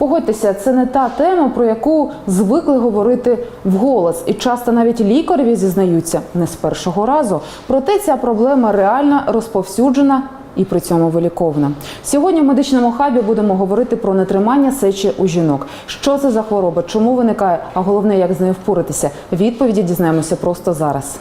Погодьтеся, це не та тема, про яку звикли говорити вголос, і часто навіть лікареві зізнаються не з першого разу. Проте ця проблема реальна, розповсюджена. І при цьому виліковна. Сьогодні в медичному хабі будемо говорити про нетримання сечі у жінок. Що це за хвороба, чому виникає, а головне, як з нею впоратися. Відповіді дізнаємося просто зараз.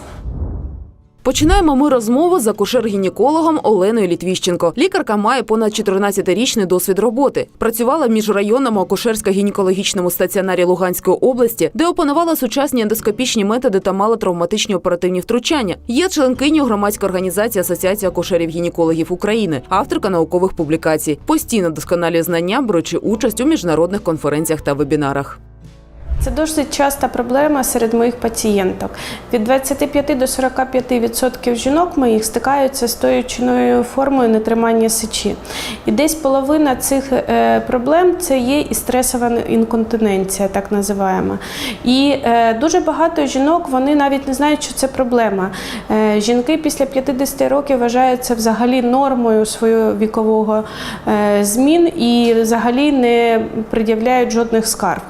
Починаємо ми розмову з акушер-гінекологом Оленою Літвіщенко. Лікарка має понад 14-річний досвід роботи. Працювала в міжрайонному акушерсько-гінекологічному стаціонарі Луганської області, де опанувала сучасні ендоскопічні методи та мала травматичні оперативні втручання. Є членкиню громадської організації Асоціації акушерів-гінекологів України, авторка наукових публікацій. Постійно досконалює знання, беручи участь у міжнародних конференціях та вебінарах. Це досить часта проблема серед моїх пацієнток. Від 25 до 45% жінок моїх стикаються з тою чи іною формою нетримання сечі. І десь половина цих е, проблем це є і стресова інконтиненція, так називаємо. І е, дуже багато жінок вони навіть не знають, що це проблема. Е, Жінки після 50 років вважаються взагалі нормою свого вікового змін і взагалі не пред'являють жодних скарг.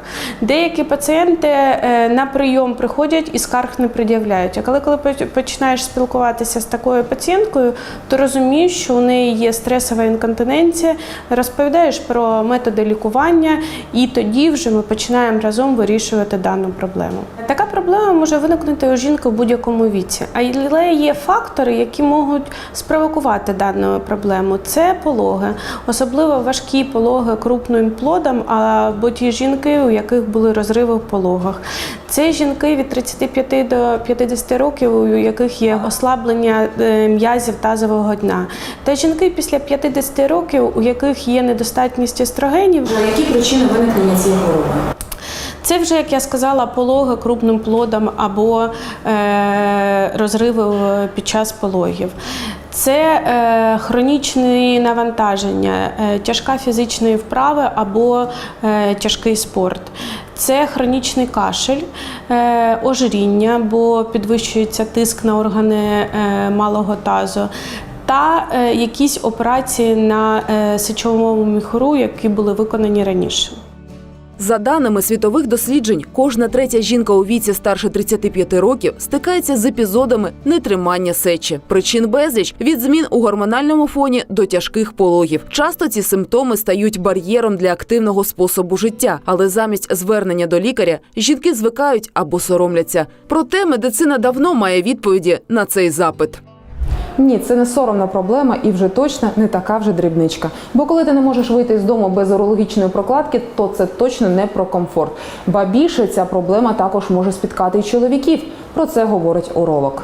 Деякі пацієнти е, на прийом приходять і скарг не пред'являють. А коли, коли починаєш спілкуватися з такою пацієнткою, то розумієш, що у неї є стресова інконтиненція, розповідаєш про методи лікування, і тоді вже ми починаємо разом вирішувати дану проблему. Така проблема може виникнути у жінки в будь-якому віці, але є фактори, які можуть спровокувати дану проблему. Це пологи, особливо важкі пологи крупним плодом, або ті жінки, у яких були розриви в пологах. Це жінки від 35 до 50 років, у яких є ослаблення е, м'язів тазового дна. Та жінки після 50 років, у яких є недостатність естрогенів. Які причини виникнення цієї хвороби? Це вже, як я сказала, пологи крупним плодом або е, розриви під час пологів. Це е, хронічні навантаження, е, тяжка фізична вправи або е, тяжкий спорт. Це хронічний кашель, е, ожиріння, бо підвищується тиск на органи е, малого тазу. Та е, якісь операції на е, сечовому міхуру, які були виконані раніше. За даними світових досліджень, кожна третя жінка у віці старше 35 років стикається з епізодами нетримання сечі. Причин безліч від змін у гормональному фоні до тяжких пологів. Часто ці симптоми стають бар'єром для активного способу життя, але замість звернення до лікаря жінки звикають або соромляться. Проте медицина давно має відповіді на цей запит. Ні, це не соромна проблема і вже точно не така вже дрібничка. Бо коли ти не можеш вийти з дому без урологічної прокладки, то це точно не про комфорт. Ба більше ця проблема також може спіткати й чоловіків. Про це говорить уролог.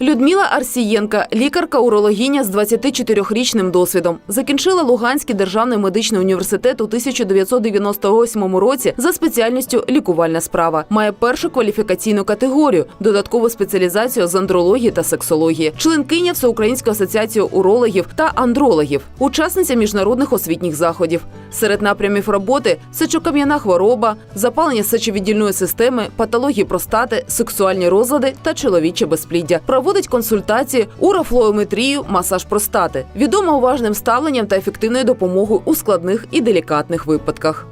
Людмила Арсієнка, лікарка-урологиня з 24-річним досвідом, закінчила Луганський державний медичний університет у 1998 році за спеціальністю лікувальна справа. Має першу кваліфікаційну категорію, додаткову спеціалізацію з андрології та сексології, членкиня Всеукраїнської асоціації урологів та андрологів, учасниця міжнародних освітніх заходів. Серед напрямів роботи сечокам'яна хвороба, запалення сечовіддільної системи, патології простати, сексуальні розлади та чоловіче безпліддя. Проводить консультації, урофлоометрію, масаж простати. Відома уважним ставленням та ефективною допомогою у складних і делікатних випадках.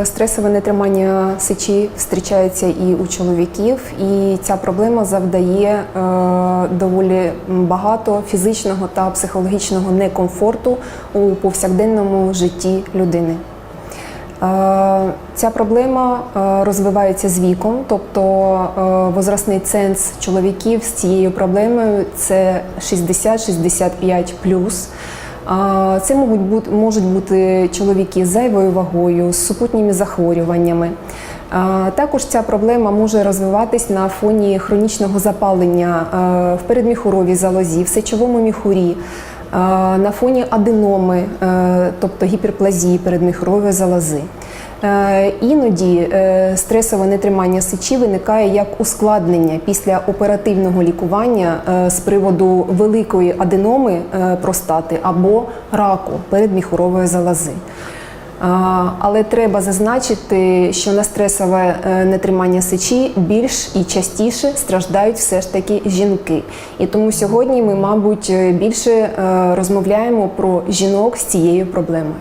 Е, Стресове нетримання сечі зустрічається і у чоловіків, і ця проблема завдає е, доволі багато фізичного та психологічного некомфорту у повсякденному житті людини. Е, Ця проблема е, розвивається з віком, тобто е, возрастний ценз чоловіків з цією проблемою це 60-65 а, Це можуть бути, чоловіки з зайвою вагою, з супутніми захворюваннями. Також ця проблема може розвиватись на фоні хронічного запалення в передміхуровій залозі, в сечовому міхурі, на фоні аденоми, е, тобто гіперплазії передміхрової залози. Е, Іноді е, стресове нетримання сечі виникає як ускладнення після оперативного лікування з приводу великої аденоми простати або раку передміхурової залози. Але треба зазначити, що на стресове е, нетримання сечі більш і частіше страждають все ж таки жінки. І тому сьогодні ми, мабуть, більше е, розмовляємо про жінок з цією проблемою.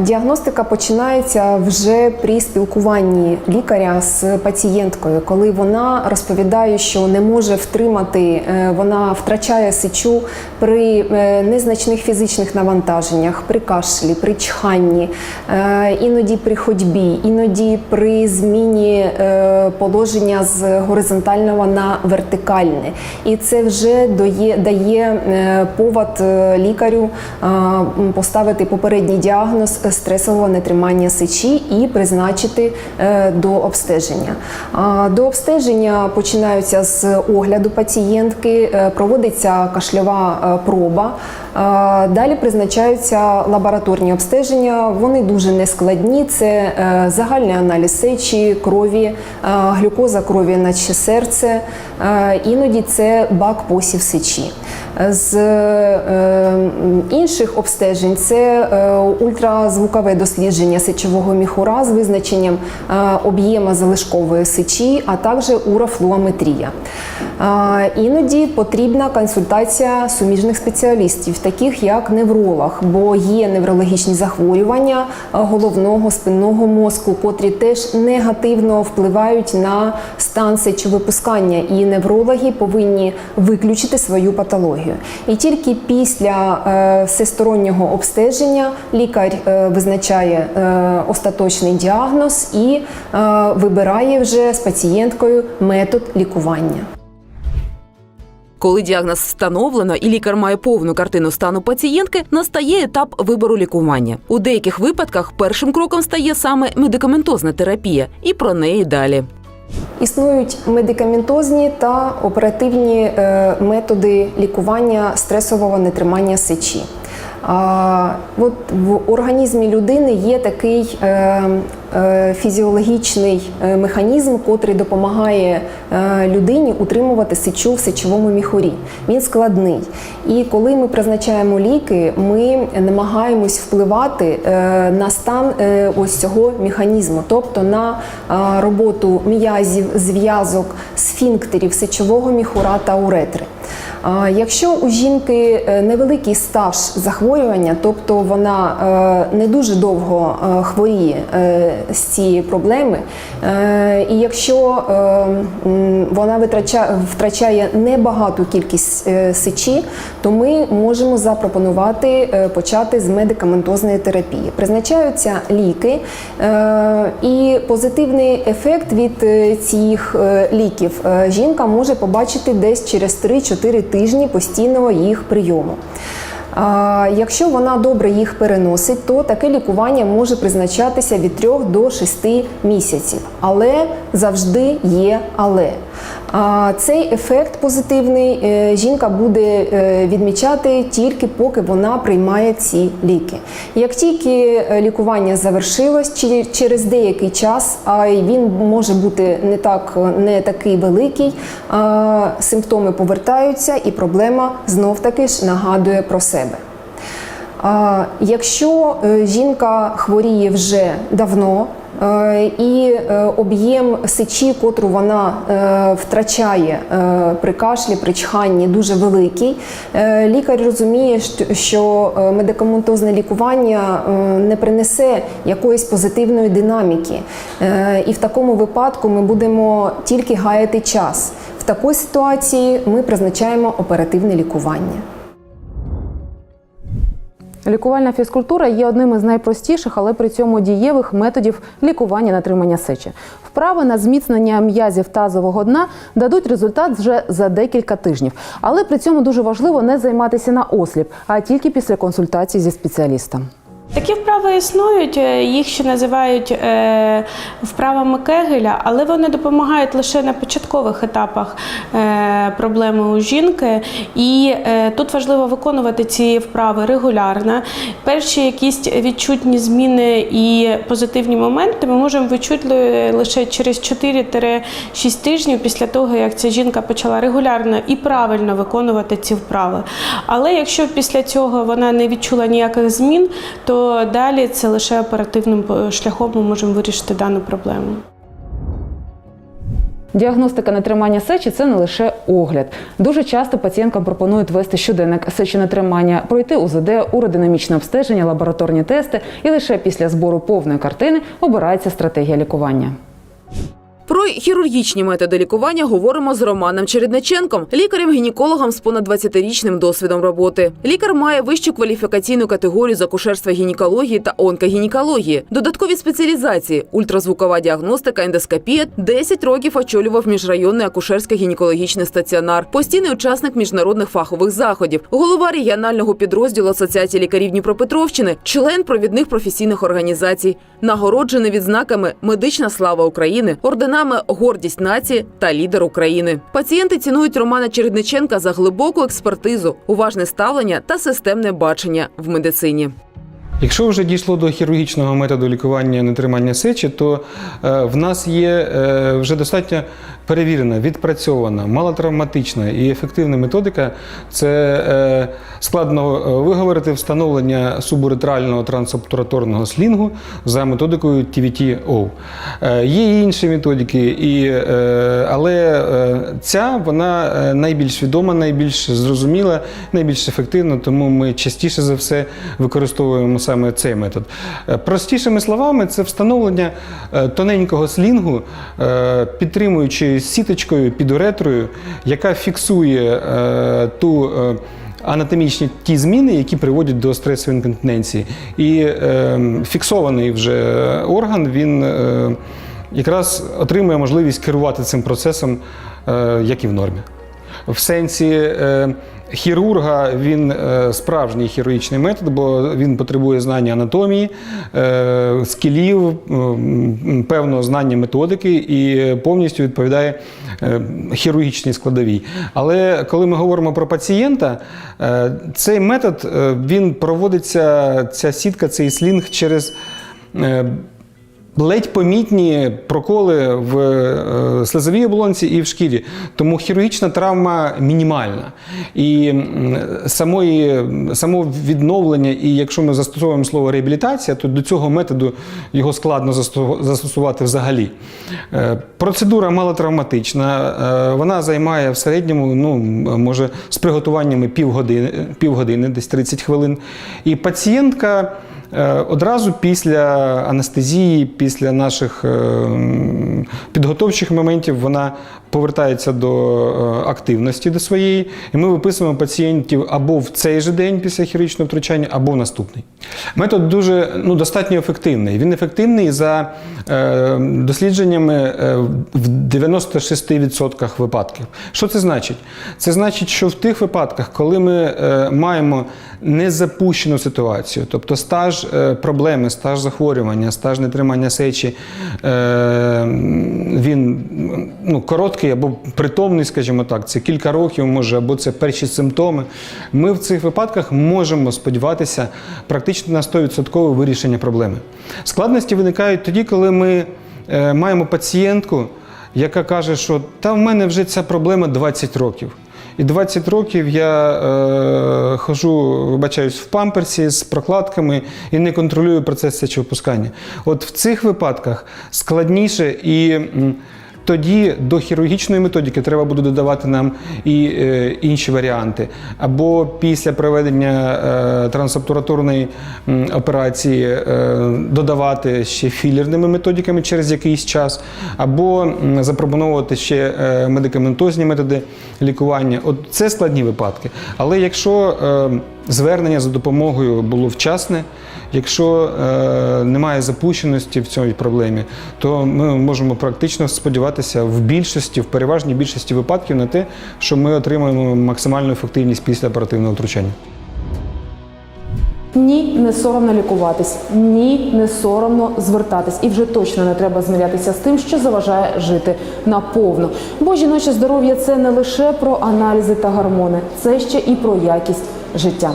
Діагностика починається вже при спілкуванні лікаря з пацієнткою, коли вона розповідає, що не може втримати, е, вона втрачає сечу при е, незначних фізичних навантаженнях, при кашлі, при чханні, е, іноді при ходьбі, іноді при зміні положення з горизонтального на вертикальне. І це вже дає, повод лікарю поставити попередній діагноз стресового нетримання сечі і призначити е, до обстеження. До обстеження починаються з огляду пацієнтки, е, проводиться кашльова е, проба. Далі призначаються лабораторні обстеження. Вони дуже нескладні. Це е, загальний аналіз сечі, крові, е, глюкоза крові, наче серце. Е, Іноді це бак посів сечі. З е, інших обстежень це е, ультразвукове дослідження сечового міхура з визначенням е, об'єма залишкової сечі, а також урофлуометрія. Іноді потрібна консультація суміжних спеціалістів, таких як невролог, бо є неврологічні захворювання головного спинного мозку, котрі теж негативно впливають на стан сечовипускання, і неврологи повинні виключити свою патологію. І тільки після е, всестороннього обстеження лікар е, визначає е, остаточний діагноз і вибирає вже з пацієнткою метод лікування. Коли діагноз встановлено і лікар має повну картину стану пацієнтки, настає етап вибору лікування. У деяких випадках першим кроком стає саме медикаментозна терапія, і про неї далі. Існують медикаментозні та оперативні е, методи лікування стресового нетримання сечі. От в організмі людини є такий е, е, фізіологічний е, механізм, котрий допомагає людині утримувати сечу в сечовому міхурі. Він складний. І коли ми призначаємо ліки, ми намагаємось впливати на стан ось цього механізму, тобто на роботу м'язів, зв'язок, сфінктерів сечового міхура та уретри. Якщо у жінки е, невеликий стаж захворювання, тобто вона е, не дуже довго е, хворіє з цієї проблеми, і якщо вона втрачає небагату кількість сечі, то ми можемо запропонувати почати з медикаментозної терапії. Призначаються ліки, і позитивний ефект від цих ліків жінка може побачити десь через 3-4 тижні постійного їх прийому. Якщо вона добре їх переносить, то таке лікування може призначатися від 3 до 6 місяців. Але завжди є але. Цей ефект позитивний е, жінка буде е, відмічати тільки поки вона приймає ці ліки. Як тільки е, лікування завершилось, через деякий час, а він може бути не так не такий великий, симптоми повертаються, і проблема знов таки ж нагадує про себе. Якщо жінка хворіє вже давно, і е, об'єм сечі, котру вона е, втрачає е, при кашлі, при чханні, дуже великий. е, Лікар розуміє, що- е, медикаментозне лікування е, не принесе якоїсь позитивної динаміки. Е, І в такому випадку ми будемо тільки гаяти час. В такій ситуації ми призначаємо оперативне лікування. Лікувальна фізкультура є одним із найпростіших, але при цьому дієвих методів лікування натримання сечі. Вправи на зміцнення м'язів тазового дна дадуть результат вже за декілька тижнів. Але при цьому дуже важливо не займатися на осліп, а тільки після консультації зі спеціалістом. Такі вправи існують, е, їх ще називають е, вправами Кегеля, але вони допомагають лише на початкових етапах е, проблеми у жінки. І тут важливо виконувати ці вправи регулярно. Перші якісь відчутні зміни і позитивні моменти ми можемо відчути лише через 4-6 тижнів після того, як ця жінка почала регулярно і правильно виконувати ці вправи. Але якщо після цього вона не відчула ніяких змін, то далі це лише оперативним е, шляхом ми можемо вирішити дану проблему. Діагностика нетримання сечі це не лише огляд. Дуже часто пацієнткам пропонують вести щоденник сечонетримання, пройти УЗД, уродинамічне обстеження, лабораторні тести, і лише після збору повної картини обирається стратегія лікування. Про хірургічні методи лікування говоримо з Романом Чередниченком, лікарем-гінекологом з понад 20-річним досвідом роботи. Лікар має вищу кваліфікаційну категорію з акушерства гінекології та онкогінекології, додаткові спеціалізації, ультразвукова діагностика, ендоскопія. 10 років очолював міжрайонний акушерський гінекологічний стаціонар, постійний учасник міжнародних фахових заходів, голова регіонального підрозділу Асоціації лікарів Дніпропетровщини, член провідних професійних організацій, нагороджений відзнаками Медична слава України, орденами Гордість нації та лідер України. Пацієнти цінують Романа Чередниченка за глибоку експертизу, уважне ставлення та системне бачення в медицині. Якщо вже дійшло до хірургічного методу лікування нетримання сечі, то е, в нас є е, вже достатньо перевірена, відпрацьована, малотравматична і ефективна методика. Це е, складно е, виговорити встановлення субуретрального трансобтураторного слінгу за методикою TVT-O. Е, Є і інші методики, і, але ця вона найбільш відома, найбільш зрозуміла, найбільш ефективна, тому ми частіше за все використовуємо саме цей метод. Простішими словами, це встановлення тоненького слінгу, е, підтримуючи сіточкою під уретрою, яка фіксує е, ту. е, Анатомічні ті зміни, які приводять до стресової інконтиненції. І е, фіксований вже орган, він е, якраз отримує можливість керувати цим процесом, е, як і в нормі. В сенсі е, хірурга він е, справжній хірургічний метод, бо він потребує знання анатомії, е, скілів, певного знання методики і повністю відповідає хірургічній складовій. Але коли ми говоримо про пацієнта, цей метод він проводиться, ця сітка, цей слінг через. Ледь помітні проколи в е, слизовій оболонці і в шкірі, тому хірургічна травма мінімальна. І самої, само відновлення, і якщо ми застосовуємо слово реабілітація, то до цього методу його складно застосувати взагалі. Е, Процедура малотравматична, е, вона займає в середньому, ну, може, з приготуваннями півгодини, півгодини, десь 30 хвилин. І пацієнтка. Е, Одразу після анестезії, після наших е, підготовчих моментів, вона повертається до е, активності до своєї, і ми виписуємо пацієнтів або в цей же день після хірургічного втручання, або в наступний. Метод дуже ну, достатньо ефективний. Він ефективний за е, дослідженнями е, в 96% випадків. Що це значить? Це значить, що в тих випадках, коли ми е, маємо незапущену ситуацію, тобто стаж е, проблеми, стаж захворювання, стаж нетримання сечі, е, він ну, короткий або притомний, скажімо так, це кілька років може, або це перші симптоми. Ми в цих випадках можемо сподіватися практично на 100% вирішення проблеми. Складності виникають тоді, коли ми е, маємо пацієнтку, яка каже, що та в мене вже ця проблема 20 років. І 20 років я е, хожу, вибачаюсь, в памперсі з прокладками і не контролюю процес сечовипускання. От в цих випадках складніше і. Тоді до хірургічної методики треба буде додавати нам і е, інші варіанти. Або після проведення е, трансобтураторної операції е, додавати ще філерними методиками через якийсь час, або запропонувати ще е, медикаментозні методи лікування. От це складні випадки. Але якщо е, звернення за допомогою було вчасне, якщо е, немає запущеності в цій проблемі, то ми можемо практично сподіватися в більшості, в переважній більшості випадків на те, що ми отримаємо максимальну ефективність після оперативного втручання. Ні, не соромно лікуватись. Ні, не соромно звертатись. І вже точно не треба змирятися з тим, що заважає жити наповну. Бо жіноче здоров'я це не лише про аналізи та гормони, це ще і про якість життя.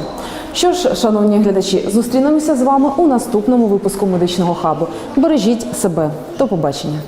Що ж, шановні глядачі, зустрінемося з вами у наступному випуску медичного хабу. Бережіть себе. До побачення.